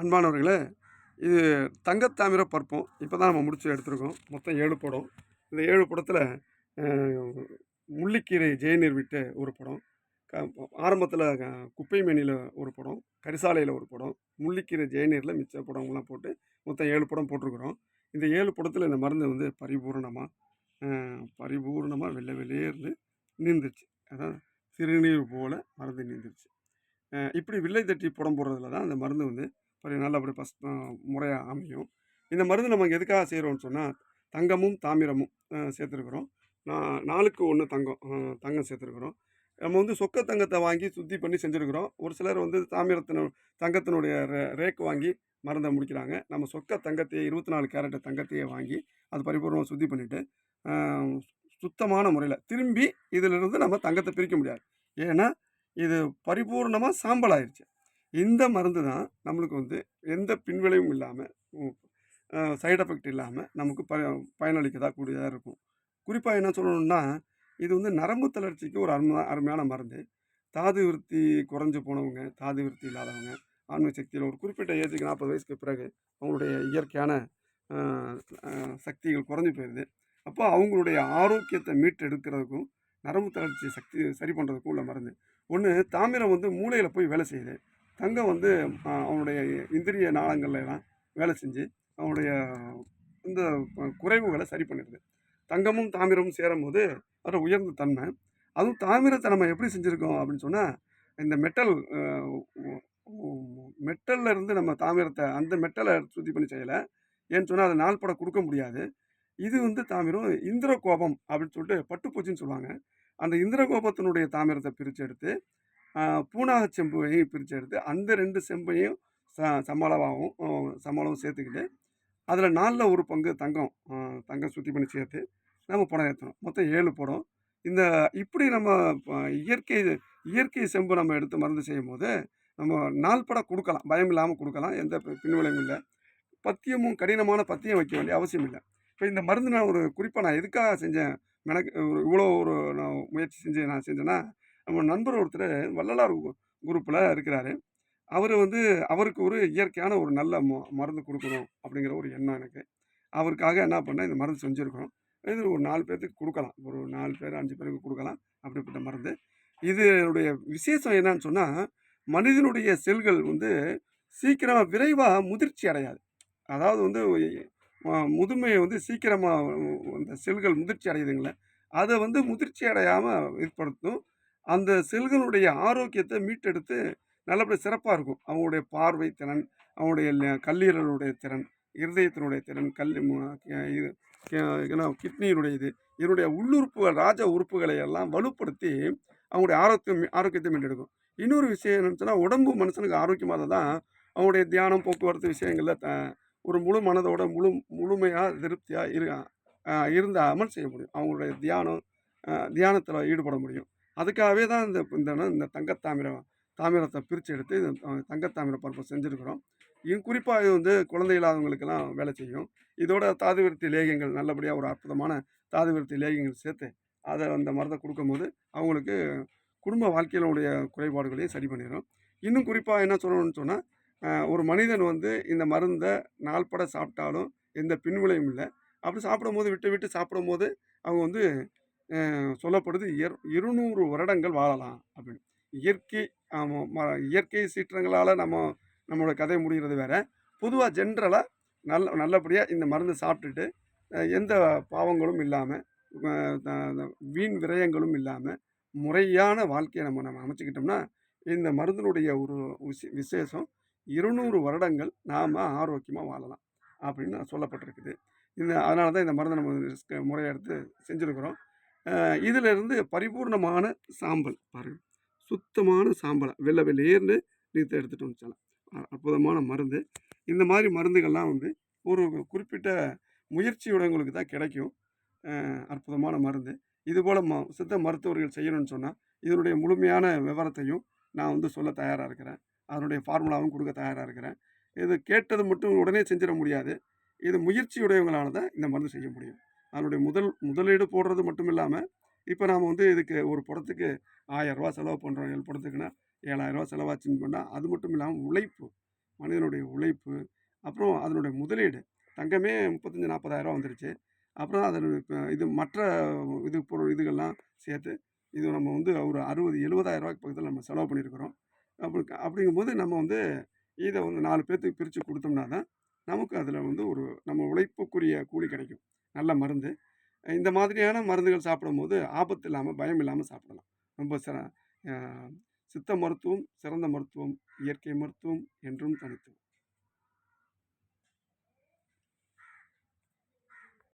அன்பானவர்களே இது தங்கத்தாமிர பற்பம் இப்போ தான் நம்ம முடிச்சு எடுத்திருக்கோம். மொத்தம் ஏழு படம். இந்த ஏழு படத்தில் முள்ளிக்கீரை ஜெயநீர் விட்டு ஒரு படம். க ஆரம்பத்தில் குப்பை மேனியில் ஒரு படம் கரிசாலையில் ஒரு படம் முள்ளிக்கீரை ஜெயநீரில் மிச்ச படங்கள்லாம் போட்டு மொத்தம் ஏழு படம் போட்டிருக்கிறோம். இந்த ஏழு படத்தில் இந்த மருந்து வந்து பரிபூரணமாக பரிபூர்ணமாக வெள்ளை வெளியேர்ந்து நீந்துச்சு. அதான் சிறுநீர் போல் மருந்து நீந்துருச்சு இப்படி வில்லை தட்டி புடம் போடுறதுல தான் அந்த மருந்து வந்து ஒரு நல்லபடி ஃபஸ்ட் முறையாக அமையும். இந்த மருந்து நம்ம எதுக்காக செய்கிறோம்னு சொன்னால் தங்கமும் தாமிரமும் சேர்த்துருக்குறோம். நான் நாளுக்கு ஒன்று தங்கம் தங்கம் சேர்த்துருக்குறோம். நம்ம வந்து சொக்க தங்கத்தை வாங்கி சுத்தி பண்ணி செஞ்சுருக்குறோம். ஒரு சிலர் வந்து தாமிரத்தின தங்கத்தினுடைய ரே ரேக் வாங்கி மருந்தை முடிக்கிறாங்க. நம்ம சொக்க தங்கத்தையே இருபத்தி நாலு கேரட்டு தங்கத்தையே வாங்கி அது பரிபூர்ணமாக சுத்தி பண்ணிவிட்டு சுத்தமான முறையில் திரும்பி இதிலிருந்து நம்ம தங்கத்தை பிரிக்க முடியாது. ஏன்னா இது பரிபூர்ணமாக சாம்பல் ஆயிடுச்சு இந்த மருந்து தான் நம்மளுக்கு வந்து எந்த பின்விளைவும் இல்லாமல் சைடு எஃபெக்ட் இல்லாமல் நமக்கு ப பயனளிக்கதாக கூடியதாக இருக்கும். குறிப்பாக என்ன சொல்லணும்னா இது வந்து நரம்பு தளர்ச்சிக்கு ஒரு அருமை அருமையான மருந்து. தாது விருத்தி குறைஞ்சி போனவங்க தாது விருத்தி இல்லாதவங்க ஆன்மீக சக்தியில் ஒரு குறிப்பிட்ட ஏஜுக்கு நாற்பது வயசுக்கு பிறகு அவங்களுடைய இயற்கையான சக்திகள் குறைஞ்சு போயிடுது அப்போ அவங்களுடைய ஆரோக்கியத்தை மீட்டெடுக்கிறதுக்கும் நரம்பு தளர்ச்சி சக்தி சரி பண்ணுறதுக்கும் உள்ள மருந்து. ஒன்று தாமிரம் வந்து மூளையில் போய் வேலை செய்யுது. தங்கம் வந்து அவனுடைய இந்திரிய நாளங்கள்லாம் வேலை செஞ்சு அவனுடைய இந்த குறைவுகளை சரி பண்ணிடுது. தங்கமும் தாமிரமும் சேரும் போது அது உயர்ந்த தன்மை அதுவும் தாமிரத்தை நம்ம எப்படி செஞ்சுருக்கோம் அப்படின்னு சொன்னால் இந்த மெட்டல் மெட்டலில் இருந்து நம்ம தாமிரத்தை அந்த மெட்டலை சுத்தி பண்ணி செய்யலை. ஏன்னு சொன்னால் அதை நாள்பட கொடுக்க முடியாது. இது வந்து தாமிரம் இந்திர கோபம் அப்படின்னு சொல்லிட்டு பட்டுப்பூச்சின்னு சொல்லுவாங்க. அந்த இந்திர கோபத்தினுடைய தாமிரத்தை பிரித்து எடுத்து ஆஹ், பூனாக செம்பையும் பிரித்து எடுத்து அந்த ரெண்டு செம்பையும் ச சமளவாகவும் ஆஹ், சமளவும் சேர்த்துக்கிட்டு அதில் நாலில் ஒரு பங்கு தங்கம் தங்கம் சுற்றி பண்ணி சேர்த்து நம்ம படம் ஏற்றணும் மொத்தம் ஏழு படம். இந்த இப்படி நம்ம இயற்கை இயற்கை செம்பு நம்ம எடுத்து மருந்து செய்யும் போது நம்ம படம் கொடுக்கலாம். பயம் இல்லாமல் கொடுக்கலாம். எந்த பின்விளையும் இல்லை. பத்தியமும் கடினமான பத்தியம் வைக்க வேண்டிய அவசியம் இல்லை. இப்போ இந்த மருந்து நான் ஒரு குறிப்பாக நான் எதுக்காக செஞ்சேன்? எனக்கு ஒரு இவ்வளோ ஒரு நான் முயற்சி செஞ்சு நான் செஞ்சேன்னா நம்ம நண்பர் ஒருத்தர் வள்ளலார் குரூப்பில் இருக்கிறாரு. அவர் வந்து அவருக்கு ஒரு இயற்கையான ஒரு நல்ல ம மருந்து கொடுக்கணும் அப்படிங்கிற ஒரு எண்ணம் எனக்கு. அவருக்காக என்ன பண்ணேன் இந்த மருந்து செஞ்சுருக்கோம். இது ஒரு நாலு பேர்த்துக்கு கொடுக்கலாம். ஒரு நாலு பேர் அஞ்சு பேருக்கு கொடுக்கலாம். அப்படிப்பட்ட மருந்து. இதனுடைய விசேஷம் என்னன்னு சொன்னால் மனிதனுடைய செல்கள் வந்து சீக்கிரமாக விரைவாக முதிர்ச்சி அடையாது. அதாவது வந்து முதுமையை வந்து சீக்கிரமாக அந்த செல்கள் முதிர்ச்சி அடையுதுங்களே அதை வந்து முதிர்ச்சி அடையாமல் ஏற்படுத்தும். அந்த செல்களுடைய ஆரோக்கியத்தை மீட்டெடுத்து நல்லபடி சிறப்பாக இருக்கும். அவங்களுடைய பார்வை திறன் அவங்களுடைய கல்லீரலுடைய திறன் இருதயத்தினுடைய திறன் கல் இது என்ன, கிட்னியினுடைய இது இதனுடைய உள்ளுறுப்புகள் ராஜ உறுப்புகளை எல்லாம் வலுப்படுத்தி அவங்களுடைய ஆரோக்கியம் ஆரோக்கியத்தை மீட்டெடுக்கும். இன்னொரு விஷயம் என்னன்னு சொன்னால் உடம்பு மனுஷனுக்கு ஆரோக்கியமாக தான் அவங்களுடைய தியானம் போக்குவரத்து விஷயங்களில் த ஒரு முழு மனதோட முழு முழுமையாக திருப்தியாக இரு இருந்தால் அமல் செய்ய முடியும். அவங்களுடைய தியானம் தியானத்தில் ஈடுபட முடியும். அதுக்காகவே தான் இந்த இந்த இந்த தங்கத்தாமிரம் தாமிரத்தை பிரித்து எடுத்து இது தங்கத்தாமிர பருப்பை செஞ்சுருக்குறோம். இது குறிப்பாக இது வந்து குழந்தை இல்லாதவங்களுக்கெல்லாம் வேலை செய்யும். இதோட தாதுவிருத்தி லேகியங்கள் நல்லபடியாக ஒரு அற்புதமான தாதுவிருத்தி லேகியங்கள் சேர்த்து அதை அந்த மருந்தை கொடுக்கும்போது அவங்களுக்கு குடும்ப வாழ்க்கையினுடைய குறைபாடுகளையும் சரி பண்ணிடும் இன்னும் குறிப்பாக என்ன சொல்லணும்னு சொன்னால் ஒரு மனிதன் வந்து இந்த மருந்தை நாள்பட சாப்பிட்டாலும் எந்த பின்விளையும் இல்லை. அப்படி சாப்பிடும்போது விட்டு விட்டு சாப்பிடும்போது அவங்க வந்து சொல்லப்படுது இயர் இருநூறு வருடங்கள் வாழலாம் அப்படின்னு. இயற்கை ம- இயற்கை சீற்றங்களால் நம்ம நம்மளோட கதை முடிகிறது வேறு. பொதுவாக ஜென்ரலாக நல்ல நல்லபடியாக இந்த மருந்து சாப்பிட்டுட்டு எந்த பாவங்களும் இல்லாமல் வீண் விரயங்களும் இல்லாமல் முறையான வாழ்க்கையை நம்ம நம்ம அமைச்சுக்கிட்டோம்னா இந்த மருந்தினுடைய ஒரு விசே- விசேஷம் இருநூறு வருடங்கள் நாம் ஆரோக்கியமாக வாழலாம் அப்படின்னு சொல்லப்பட்டிருக்குது. இந்த அதனால தான் இந்த மருந்தை நம்ம முறையை எடுத்து செஞ்சுருக்கிறோம். இதில் இருந்து பரிபூர்ணமான சாம்பல் பாருங்கள் சுத்தமான சாம்பலை வெள்ளை வெள்ளையர்னு நீத்த எடுத்துகிட்டு வந்துச்சாலாம் அற்புதமான மருந்து. இந்த மாதிரி மருந்துகள்லாம் வந்து ஒரு குறிப்பிட்ட முயற்சியுடையவங்களுக்கு தான் கிடைக்கும். அற்புதமான மருந்து. இதுபோல் ம சித்த மருத்துவர்கள் செய்யணும்னு சொன்னால் இதனுடைய முழுமையான விவரத்தையும் நான் வந்து சொல்ல தயாராக இருக்கிறேன். அதனுடைய ஃபார்முலாவும் கொடுக்க தயாராக இருக்கிறேன். இது கேட்டது மட்டும் உடனே செஞ்சிட முடியாது. இது முயற்சியுடையவங்களால தான் இந்த மருந்து செய்ய முடியும். அதனுடைய முதல் முதலீடு போடுறது மட்டும் இல்லாமல் இப்போ நாம் வந்து இதுக்கு ஒரு படத்துக்கு ஆயரூவா செலவு பண்ணுறோம் ஏழு படத்துக்குன்னா ஏழாயிரரூவா செலவாச்சுன்னு பண்ணால் அது மட்டும் இல்லாமல் உழைப்பு மனிதனுடைய உழைப்பு, அப்புறம் அதனுடைய முதலீடு. தங்கமே 35, 40,000 வந்துருச்சு. அப்புறம் அதனுடைய இப்போ இது மற்ற இது பொருள் இதுகள்லாம் சேர்த்து, இது நம்ம வந்து ஒரு அறுபது எழுபதாயிரரூவாய்க்கு பக்கத்தில் நம்ம செலவு பண்ணியிருக்கிறோம். அப்படி அப்படிங்கும்போது நம்ம வந்து இதை வந்து நாலு பேர்த்துக்கு பிரித்து கொடுத்தோம்னா தான், நமக்கு அதில் வந்து ஒரு நம்ம உழைப்புக்குரிய கூலி கிடைக்கும். நல்ல மருந்து. இந்த மாதிரியான மருந்துகள் சாப்பிடும்போது ஆபத்து இல்லாமல் பயம் இல்லாமல் சாப்பிடலாம். ரொம்ப சிற சித்த மருத்துவம் சிறந்த மருத்துவம். இயற்கை மருத்துவம் என்றும் தனித்துவம்.